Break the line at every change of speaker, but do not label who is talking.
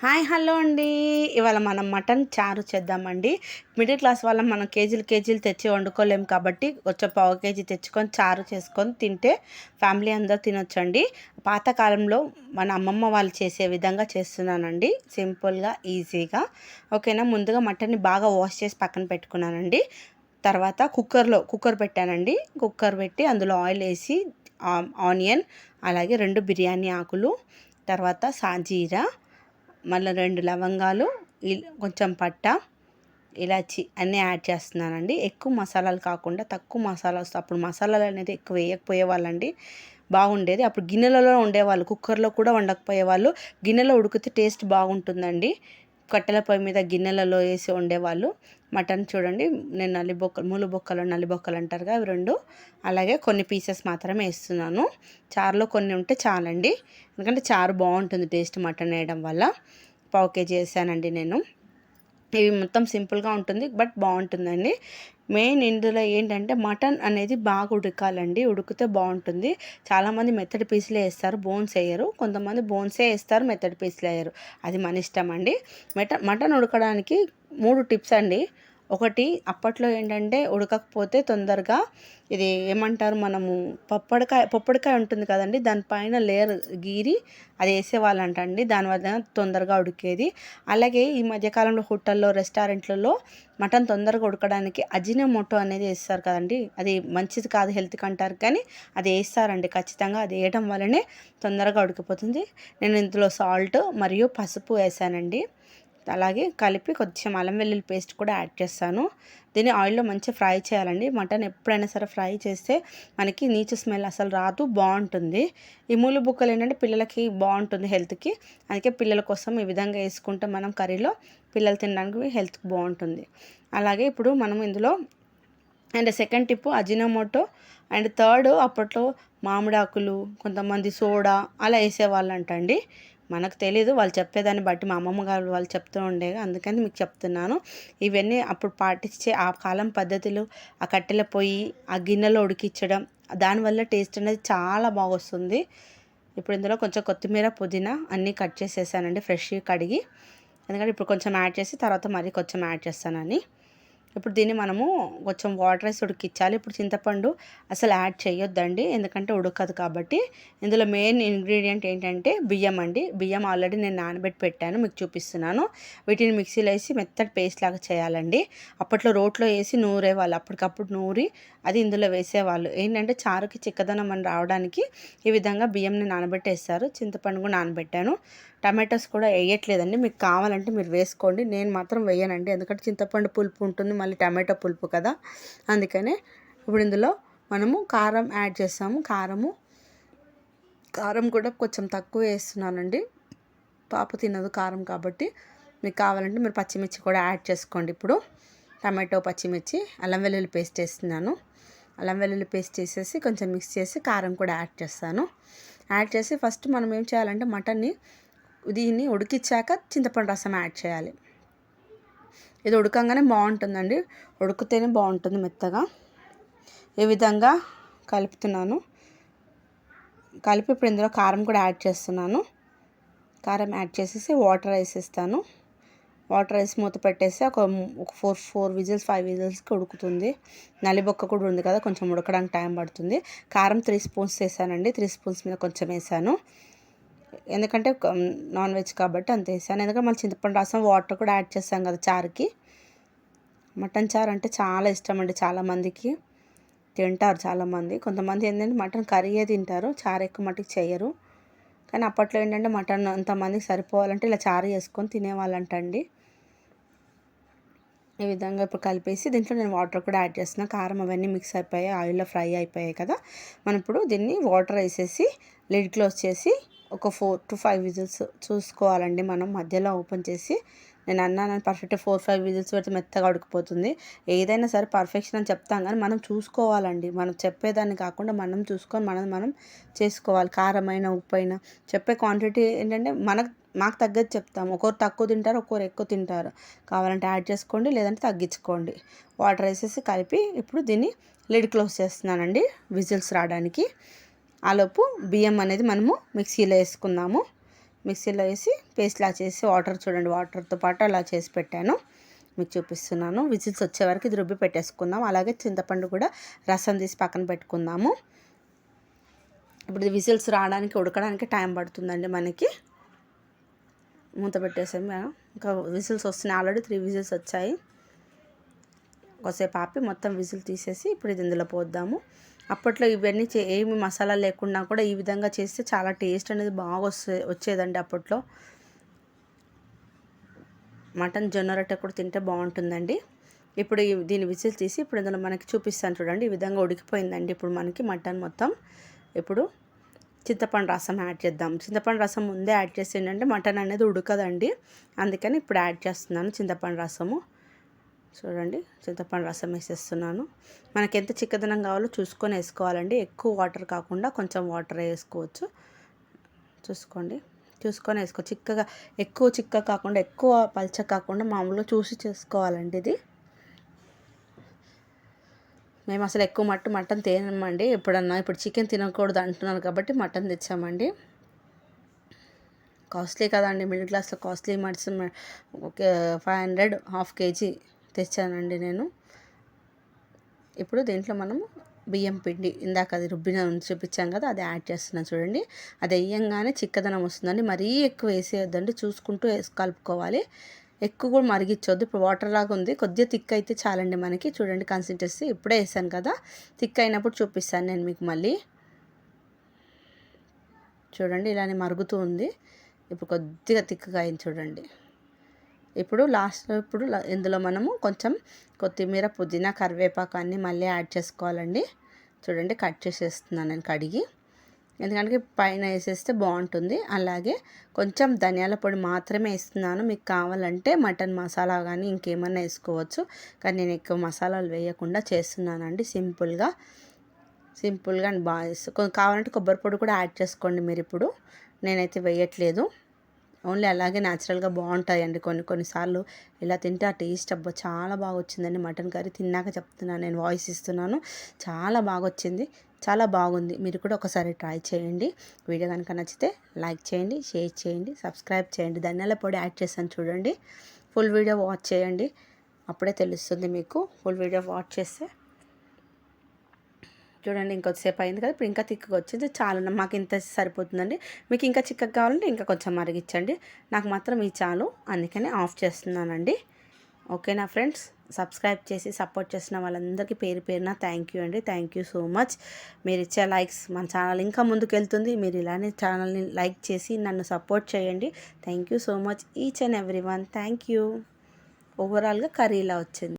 Hi hello అండి. ఇవాళ మనం మటన్ చారు చేద్దామండి. మిడిల్ క్లాస్ వాళ్ళం మనం కేజీలు కేజీలు తెచ్చి వండుకోలేం కాబట్టి వచ్చే పావు కేజీ తెచ్చుకొని చారు చేసుకొని తింటే ఫ్యామిలీ అందరూ తినొచ్చండి. పాతకాలంలో మన అమ్మమ్మ వాళ్ళు చేసే విధంగా చేస్తున్నానండి. సింపుల్గా ఈజీగా. ఓకేనా? ముందుగా మటన్ని బాగా వాష్ చేసి పక్కన పెట్టుకున్నానండి. తర్వాత కుక్కర్లో కుక్కర్ పెట్టానండి. కుక్కర్ పెట్టి అందులో ఆయిల్ వేసి ఆనియన్ అలాగే రెండు బిర్యానీ ఆకులు తర్వాత సాజీరా మళ్ళీ రెండు లవంగాలు కొంచెం పట్ట ఇలాచి అన్నీ యాడ్ చేస్తున్నానండి. ఎక్కువ మసాలాలు కాకుండా తక్కువ మసాలా వస్తాయి అప్పుడు మసాలాలు అనేది ఎక్కువ వేయకపోయే వాళ్ళండి. బాగుండేది. అప్పుడు గిన్నెలలో ఉండేవాళ్ళు కుక్కర్లో కూడా వండకపోయేవాళ్ళు గిన్నెలో ఉడికితే టేస్ట్ బాగుంటుందండి. కట్టెల పొయ్యి మీద గిన్నెలలో వేసి వండేవాళ్ళు. మటన్ చూడండి నేను నల్లి బొక్కలు మూలు బొక్కలు నల్లి బొక్కలు అంటారుగా అవి రెండు. అలాగే కొన్ని పీసెస్ మాత్రమే వేస్తున్నాను. చారులో కొన్ని ఉంటే చాలండి. ఎందుకంటే చారు బాగుంటుంది టేస్ట్ మటన్ వేయడం వల్ల. పావు కేజీ వేసానండి నేను. ఇవి మొత్తం సింపుల్గా ఉంటుంది బట్ బాగుంటుందండి. మెయిన్ ఇందులో ఏంటంటే మటన్ అనేది బాగా ఉడకాలండి. ఉడికితే బాగుంటుంది. చాలామంది మెత్తడి పీసులే వేస్తారు బోన్స్ వేయరు. కొంతమంది బోన్సే వేస్తారు మెత్తడి పీసులు వేయరు. అది మన ఇష్టం అండి. మటన్ మటన్ ఉడకడానికి మూడు టిప్స్ అండి. ఒకటి అప్పట్లో ఏంటంటే ఉడకకపోతే తొందరగా ఇది ఏమంటారు మనము పప్పడికాయ పప్పడికాయ ఉంటుంది కదండి దానిపైన లేయర్ గీరి అది వేసేవాళ్ళంట అండి దానివల్ల తొందరగా ఉడికేది. అలాగే ఈ మధ్యకాలంలో హోటల్లో రెస్టారెంట్లలో మటన్ తొందరగా ఉడకడానికి అజినమోటో అనేది వేస్తారు కదండి అది మంచిది కాదు హెల్త్కి అంటారు కానీ అది వేస్తారండి ఖచ్చితంగా అది వేయడం వల్లనే తొందరగా ఉడికిపోతుంది. నేను ఇందులో సాల్ట్ మరియు పసుపు వేసానండి. అలాగే కలిపి కొంచెం అల్లం వెల్లుల్లి పేస్ట్ కూడా యాడ్ చేస్తాను. దీన్ని ఆయిల్లో మంచిగా ఫ్రై చేయాలండి. మటన్ ఎప్పుడైనా సరే ఫ్రై చేస్తే మనకి నీచు స్మెల్ అసలు రాదు బాగుంటుంది. ఈ మూలు బుక్కలు ఏంటంటే పిల్లలకి బాగుంటుంది హెల్త్కి. అందుకే పిల్లల కోసం ఈ విధంగా వేసుకుంటే మనం కర్రీలో పిల్లలు తినడానికి హెల్త్కి బాగుంటుంది. అలాగే ఇప్పుడు మనం ఇందులో and second tip Ajinomoto and third అప్పట్లో మామిడాకులు కొంతమంది సోడా అలా వేసేవాళ్ళు అండి మనకు తెలియదు వాళ్ళు చెప్పేదాన్ని బట్టి మా అమ్మమ్మ గారు వాళ్ళు చెప్తూ ఉండే అందుకని మీకు చెప్తున్నాను. ఇవన్నీ అప్పుడు పాటించే ఆ కాలం పద్ధతులు ఆ కట్టెల పొయ్యి ఆ గిన్నెలో ఉడికించడం దానివల్ల టేస్ట్ అనేది చాలా బాగొస్తుంది. ఇప్పుడు ఇందులో కొంచెం కొత్తిమీర పుదీనా అన్నీ కట్ చేసేసానండి ఫ్రెష్ కడిగి. ఎందుకంటే ఇప్పుడు కొంచెం యాడ్ చేసి తర్వాత మరీ కొంచెం యాడ్ చేస్తానని. ఇప్పుడు దీన్ని మనము కొంచెం వాటర్ వేసి ఉడికించాలి. ఇప్పుడు చింతపండు అసలు యాడ్ చేయొద్దండి. ఎందుకంటే ఉడకదు కాబట్టి. ఇందులో మెయిన్ ఇంగ్రీడియంట్ ఏంటంటే బియ్యం అండి. బియ్యం ఆల్రెడీ నేను నానబెట్టి పెట్టాను. మీకు చూపిస్తున్నాను. వీటిని మిక్సీలో వేసి మెత్తటి పేస్ట్ లాగా చేయాలండి. అప్పట్లో రోట్లో వేసి నూరేవాళ్ళు. అప్పటికప్పుడు నూరి అది ఇందులో వేసేవాళ్ళు. ఏంటంటే చారుకి చిక్కదనం అని రావడానికి ఈ విధంగా బియ్యంని నానబెట్టేస్తారు. చింతపండు కూడా నానబెట్టాను. టమాటోస్ కూడా వేయట్లేదండి. మీకు కావాలంటే మీరు వేసుకోండి. నేను మాత్రం వేయనండి. ఎందుకంటే చింతపండు పులుపు ఉంటుంది. మళ్ళీ టమాటో పులుపు కదా. అందుకనే ఇప్పుడు ఇందులో మనము కారం యాడ్ చేస్తాము కారము కారం కూడా కొంచెం తక్కువ వేస్తున్నానండి. పాప తినదు కారం కాబట్టి. మీకు కావాలంటే మీరు పచ్చిమిర్చి కూడా యాడ్ చేసుకోండి. ఇప్పుడు టమాటో పచ్చిమిర్చి అల్లం వెల్లుల్లి పేస్ట్ వేస్తున్నాను. అల్లం వెల్లుల్లి పేస్ట్ చేసేసి కొంచెం మిక్స్ చేసి కారం కూడా యాడ్ చేస్తాను. యాడ్ చేసి ఫస్ట్ మనం ఏం చేయాలంటే మటన్ని దీన్ని ఉడికిచ్చాక చింతపండు రసం యాడ్ చేయాలి. ఇది ఉడకంగానే బాగుంటుందండి. ఉడికితేనే బాగుంటుంది మెత్తగా. ఈ విధంగా కలుపుతున్నాను. కలిపి ఇప్పుడు ఇందులో కారం కూడా యాడ్ చేస్తున్నాను. కారం యాడ్ చేసేసి వాటర్ వేసేస్తాను. వాటర్ వేసి మూత పెట్టేసి ఒక ఒక ఫోర్ ఫోర్ విజిల్స్ ఫైవ్ విజిల్స్కి ఉడుకుతుంది. నలిబొక్క కూడా ఉంది కదా కొంచెం ఉడకడానికి టైం పడుతుంది. కారం త్రీ స్పూన్స్ వేసానండి. త్రీ స్పూన్స్ మీద కొంచెం వేసాను. ఎందుకంటే నాన్ వెజ్ కాబట్టి అంత వేసాను. ఎందుకంటే మళ్ళీ చింతపండు రసం వాటర్ కూడా యాడ్ చేస్తాం కదా చారుకి. మటన్ చారు అంటే చాలా ఇష్టం అండి చాలామందికి తింటారు చాలామంది కొంతమంది ఏంటంటే మటన్ కర్రీయే తింటారు చారు ఎక్కువ మటుకు చేయరు. కానీ అప్పట్లో ఏంటంటే మటన్ అంతమందికి సరిపోవాలంటే ఇలా చారు చేసుకొని తినేవాళ్ళంటండి. ఈ విధంగా ఇప్పుడు కలిపేసి దీంట్లో నేను వాటర్ కూడా యాడ్ చేస్తున్నాను కారం అవన్నీ మిక్స్ అయిపోయాయి ఆయిల్లో ఫ్రై అయిపోయాయి కదా. మనం ఇప్పుడు దీన్ని వాటర్ వేసేసి లిడ్ క్లోజ్ చేసి ఒక ఫోర్ టు ఫైవ్ విజిల్స్ చూసుకోవాలండి మనం మధ్యలో ఓపెన్ చేసి. నేను అన్నాను పర్ఫెక్ట్ ఫోర్ ఫైవ్ విజిల్స్ పెడితే మెత్తగా ఉడికిపోతుంది ఏదైనా సరే పర్ఫెక్షన్ అని చెప్తాం కానీ మనం చూసుకోవాలండి. మనం చెప్పేదాన్ని కాకుండా మనం చూసుకొని మనం మనం చేసుకోవాలి. కారమైన ఉప్పు అయినా చెప్పే క్వాంటిటీ ఏంటంటే మనకు మాకు తగ్గది చెప్తాము ఒకరు తక్కువ తింటారు ఒకరు ఎక్కువ తింటారు. కావాలంటే యాడ్ చేసుకోండి లేదంటే తగ్గించుకోండి. వాటర్ వేసేసి కలిపి ఇప్పుడు దీన్ని లిడ్ క్లోజ్ చేస్తున్నానండి విజిల్స్ రావడానికి. ఆలోపు బియ్యం అనేది మనము మిక్సీలో వేసుకుందాము. మిక్సీలో వేసి పేస్ట్లా చేసి వాటర్ చూడండి వాటర్తో పాటు అలా చేసి పెట్టాను. మీకు చూపిస్తున్నాను. విజిల్స్ వచ్చే వరకు ఇది రుబ్బి పెట్టేసుకుందాం. అలాగే చింతపండు కూడా రసం తీసి పక్కన పెట్టుకుందాము. ఇప్పుడు విజిల్స్ రావడానికి ఉడకడానికి టైం పడుతుందండి మనకి. మూత పెట్టేసాము మేము ఇంకా విజిల్స్ వస్తున్నాయి. ఆల్రెడీ త్రీ విజిల్స్ వచ్చాయి. కొసేపు ఆపి మొత్తం విజిల్ తీసేసి ఇప్పుడు ఇది ఇందులో పోద్దాము. అప్పట్లో ఇవన్నీ చే ఏమి మసాలా లేకుండా కూడా ఈ విధంగా చేస్తే చాలా టేస్ట్ అనేది బాగా వస్తే వచ్చేదండి అప్పట్లో. మటన్ జొన్న రొట్టె కూడా తింటే బాగుంటుందండి. ఇప్పుడు దీని విజిల్ తీసి ఇప్పుడు ఇందులో మనకి చూపిస్తాను చూడండి. ఈ విధంగా ఉడికిపోయిందండి ఇప్పుడు మనకి మటన్ మొత్తం. ఇప్పుడు చింతపండు రసం యాడ్ చేద్దాం. చింతపండు రసం ముందే యాడ్ చేసి ఏంటంటే మటన్ అనేది ఉడకదండి. అందుకని ఇప్పుడు యాడ్ చేస్తున్నాను చింతపండు రసము. చూడండి చింతపండు రసం వేసేస్తున్నాను. మనకి ఎంత చిక్కదనం కావాలో చూసుకొని వేసుకోవాలండి. ఎక్కువ వాటర్ కాకుండా కొంచెం వాటర్ వేసుకోవచ్చు. చూసుకోండి. చూసుకొని వేసుకో. చిక్కగా ఎక్కువ చిక్క కాకుండా ఎక్కువ పల్చ కాకుండా మామూలుగా చూసి చేసుకోవాలండి ఇది. మేము అసలు ఎక్కువ మట్టు మటన్ తినమండి. ఎప్పుడన్నా ఇప్పుడు చికెన్ తినకూడదు అంటున్నారు కాబట్టి మటన్ తెచ్చామండి. కాస్ట్లీ కదండి. మిడిల్ క్లాస్లో కాస్ట్లీ మట్స్ ఒక ఫైవ్ హండ్రెడ్ హాఫ్ కేజీ తెచ్చానండి నేను. ఇప్పుడు దీంట్లో మనము బియ్యం పిండి ఇందాక అది రుబ్బిన చూపించాం కదా అది యాడ్ చేస్తున్నాను చూడండి. అది వేయంగానే చిక్కదనం వస్తుందండి. మరీ ఎక్కువ వేసేయొద్దండి చూసుకుంటూ వేసి కలుపుకోవాలి. ఎక్కువ కూడా మరిగించొద్దు ఇప్పుడు వాటర్ లాగా ఉంది కొద్దిగా థిక్ అయితే చాలండి మనకి. చూడండి కన్సిస్టెన్సీ ఇప్పుడే వేసాను కదా థిక్ అయినప్పుడు చూపిస్తాను నేను మీకు మళ్ళీ. చూడండి ఇలానే మరుగుతూ ఉంది. ఇప్పుడు కొద్దిగా థిక్గా అయింది చూడండి. ఇప్పుడు లాస్ట్ ఇప్పుడు ఇందులో మనము కొంచెం కొత్తిమీర పుదీనా కరివేపాకు అన్నీ మళ్ళీ యాడ్ చేసుకోవాలండి. చూడండి కట్ చేసేస్తున్నాను నేను కడిగి. ఎందుకంటే పైన వేసేస్తే బాగుంటుంది. అలాగే కొంచెం ధనియాల పొడి మాత్రమే వేస్తున్నాను. మీకు కావాలంటే మటన్ మసాలా కానీ ఇంకేమన్నా వేసుకోవచ్చు. కానీ నేను ఎక్కువ మసాలాలు వేయకుండా చేస్తున్నానండి సింపుల్గా. సింపుల్గా బాగా కావాలంటే కొబ్బరి పొడి కూడా యాడ్ చేసుకోండి మీరు ఇప్పుడు. నేనైతే వేయట్లేదు. ఓన్లీ అలాగే న్యాచురల్గా బాగుంటాయండి కొన్ని కొన్నిసార్లు ఇలా తింటే ఆ టేస్ట్ అబ్బా! చాలా బాగా వచ్చిందండి మటన్ కర్రీ తిన్నాక చెప్తున్నాను నేను వాయిస్ ఇస్తున్నాను. చాలా బాగా వచ్చింది చాలా బాగుంది. మీరు కూడా ఒకసారి ట్రై చేయండి. వీడియో కనుక నచ్చితే లైక్ చేయండి షేర్ చేయండి సబ్స్క్రైబ్ చేయండి. ధనియాల పొడి యాడ్ చేశాను చూడండి. ఫుల్ వీడియో వాచ్ చేయండి. అప్పుడే తెలుస్తుంది మీకు. ఫుల్ వీడియో వాచ్ చేస్తే చూడండి ఇంకొద్దిసేపు అయింది కదా. ఇప్పుడు ఇంకా తిక్కగా వచ్చింది చాలు మాకు ఇంత సరిపోతుందండి. మీకు ఇంకా చిక్కగా కావాలంటే ఇంకా కొంచెం మరిగించండి నాకు మాత్రం ఈ చాలు. అందుకని ఆఫ్ చేస్తున్నానండి. ఓకేనా ఫ్రెండ్స్? సబ్స్క్రైబ్ చేసి సపోర్ట్ చేసిన వాళ్ళందరికీ పేరు పేరున థ్యాంక్ యూ అండి. థ్యాంక్ యూ సో మచ్ మీరు ఇచ్చే లైక్స్ మన ఛానల్ ఇంకా ముందుకెళ్తుంది. మీరు ఇలానే ఛానల్ని లైక్ చేసి నన్ను సపోర్ట్ చేయండి. Thank you so much each and every one thank you ఓవరాల్గా కర్రీ ఇలా వచ్చింది.